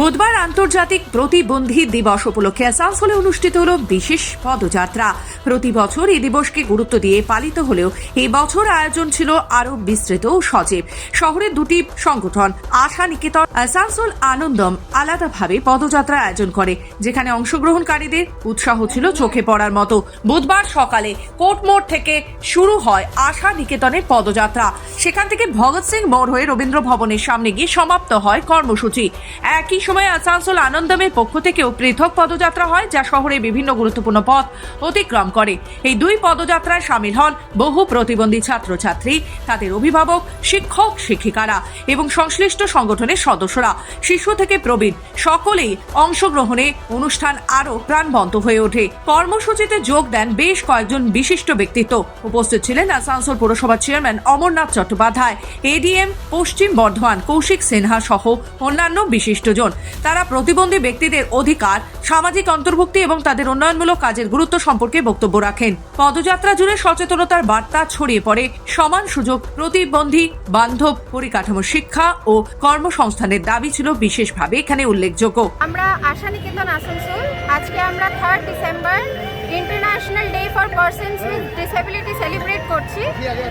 বুধবার আন্তর্জাতিক প্রতিবন্ধী দিবস উপলক্ষে আসানসোলে অনুষ্ঠিত হল বিশেষ পদযাত্রা। প্রতি বছর এই দিবসকে গুরুত্ব দিয়ে পালিত হলেও এই বছর আয়োজন ছিল আরও বিস্তৃত ও সজীব। শহরের দুটি সংগঠন, আশা নিকেতন, আসানসোল আনন্দম, আলাদাভাবে পদযাত্রা আয়োজন করে, যেখানে অংশগ্রহণকারীদের উৎসাহ ছিল চোখে পড়ার মতো। বুধবার সকালে কোর্ট মোড় থেকে শুরু হয় আশা নিকেতনের পদযাত্রা। সেখান থেকে ভগৎ সিং মোড় হয়ে রবীন্দ্র ভবনের সামনে গিয়ে সমাপ্ত হয় কর্মসূচি। একই সময়ে আসানসোল আনন্দমের পক্ষ থেকেও পৃথক পদযাত্রা হয়, যা শহরে বিভিন্ন গুরুত্বপূর্ণ পথ অতিক্রম করে। এই দুই পদযাত্রায় সামিল হন বহু প্রতিবন্ধী ছাত্রছাত্রী, তাদের অভিভাবক, শিক্ষক, শিক্ষিকারা এবং সংশ্লিষ্ট সংগঠনের সদস্যরা। শিশু থেকে প্রবীণ, সকলেই অংশগ্রহণে অনুষ্ঠান আরও প্রাণবন্ত হয়ে ওঠে। কর্মসূচিতে যোগ দেন বেশ কয়েকজন বিশিষ্ট ব্যক্তিত্ব। উপস্থিত ছিলেন আসানসোল পুরসভার চেয়ারম্যান অমরনাথ চট্টোপাধ্যায়, এডিএম, পশ্চিম বর্ধমান কৌশিক সিনহা সহ অন্যান্য বিশিষ্টজন। তারা প্রতিবন্ধী ব্যক্তিদের অধিকার, সামাজিক অন্তর্ভুক্তি এবং তাদের উন্নয়নমূলক কাজের গুরুত্ব সম্পর্কে বক্তব্য রাখেন। পদযাত্রা জুড়ে সচেতনতার বার্তা ছড়িয়ে পড়ে সমান সুযোগ, প্রতিবন্ধী, বান্ধব, পরিকাঠামো শিক্ষা ও কর্মসংস্থানের দাবি ছিল বিশেষভাবে এখানে উল্লেখযোগ্য। আমরা আশা নিকেতন আসানসোল। আজকে আমরা third December international day persons with disability celebrate করছি।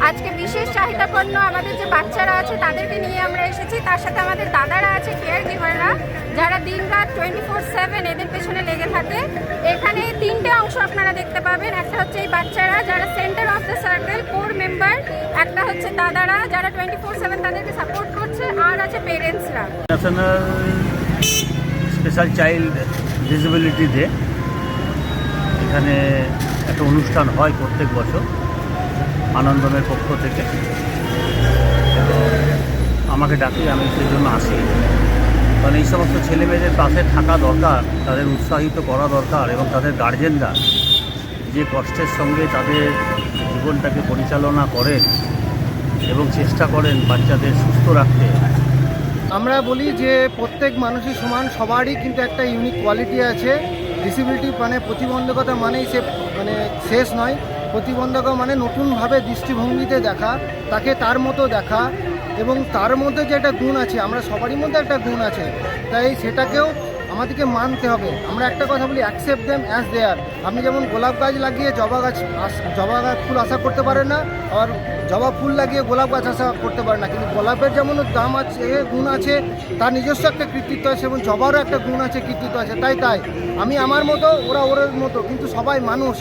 আজকে বিশেষ চাহিদাপন্ন আমাদের যে বাচ্চারা আছে, তাদেরকে নিয়ে আমরা এসেছি। তার সাথে আমাদের দাদারা আছে কেয়ার গিভাররা যারা দিন রাত টোয়েন্টি ফোর সেভেন এদের পেছনে লেগে থাকে। এখানে তিনটে অংশ আপনারা দেখতে পাবেন। একটা হচ্ছে এই বাচ্চারা, যারা centre of the circle core member একটা হচ্ছে দাদারা, যারা টোয়েন্টি ফোর সেভেন তাদেরকে সাপোর্ট করছে। আর আছে পেরেন্টসরা স্পেশাল চাইল্ড ডিসেবিলিটি ডে এখানে একটা অনুষ্ঠান হয় প্রত্যেক বছর আনন্দমের পক্ষ থেকে। আমাকে ডাকি, আমি সেই জন্য আসি। কারণ এই সমস্ত ছেলে মেয়েদের পাশে থাকা দরকার, তাদের উৎসাহিত করা দরকার এবং তাদের গার্জেনরা যে কষ্টের সঙ্গে তাদের জীবনটাকে পরিচালনা করেন এবং চেষ্টা করেন বাচ্চাদের সুস্থ রাখতে। আমরা বলি যে প্রত্যেক মানুষই সমান, সবারই কিন্তু একটা ইউনিক কোয়ালিটি আছে। ডিসেবিলিটি মানে প্রতিবন্ধকতা মানেই সে মানে শেষ নয়। প্রতিবন্ধকতা মানে নতুনভাবে দৃষ্টিভঙ্গিতে দেখা, তাকে তার মতো দেখা এবং তার মধ্যে যে একটা গুণ আছে, আমরা সবারই মধ্যে একটা গুণ আছে, তাই সেটাকেও আমাদেরকে মানতে হবে। আমরা একটা কথা বলি অ্যাকসেপ্ট দেম অ্যাজ দেয়ার আপনি যেমন গোলাপ গাছ লাগিয়ে জবা গাছ জবা গাছ ফুল আশা করতে পারেন না আর জবা ফুল লাগিয়ে গোলাপ গাছ আশা করতে পারে না। কিন্তু গোলাপের যেমন দাম আছে গুণ আছে, তার নিজস্ব একটা কৃতিত্ব আছে, এবং জবারও একটা গুণ আছে, কৃতিত্ব আছে। তাই তাই। আমি আমার মতো, ওরা ওর মতো, কিন্তু সবাই মানুষ।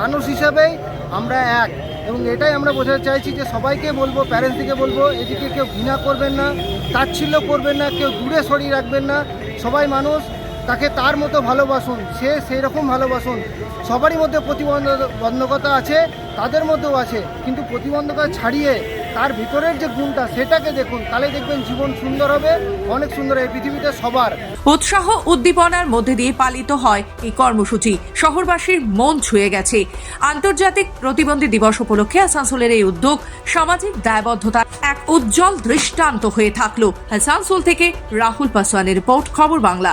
মানুষ হিসাবেই আমরা এক। এবং এটাই আমরা বোঝাতে চাইছি যে সবাইকে বলব প্যারেন্টসদিকে বলব, এদিকে কেউ ঘৃণা করবেন না, তাচ্ছিল্য করবেন না, কেউ দূরে সরিয়ে রাখবেন না। সবাই মানুষ, তাকে তার মতো ভালোবাসুন, সে সেই রকম ভালোবাসুন। সবারই মধ্যে প্রতিবন্ধকতা আছে, তাদের মধ্যেও আছে। কিন্তু প্রতিবন্ধকতা ছাড়িয়ে তার ভিতরের যে গুণটা, সেটাকে দেখুন। তাহলে দেখবেন জীবন সুন্দর হবে, অনেক সুন্দর এই পৃথিবীতে সবার। উৎসাহ উদ্দীপনার মধ্যে দিয়ে পালিত হয় এই কর্মসূচি। শহরবাসীর মন ছুঁয়ে গেছে। আন্তর্জাতিক প্রতিবন্ধী দিবস উপলক্ষে আসানসোলের এই উদ্যোগ সামাজিক দায়বদ্ধতার এক উজ্জ্বল দৃষ্টান্ত হয়ে থাকল। আসানসোল থেকে রাহুল পাসওয়ানের রিপোর্ট, খবর বাংলা।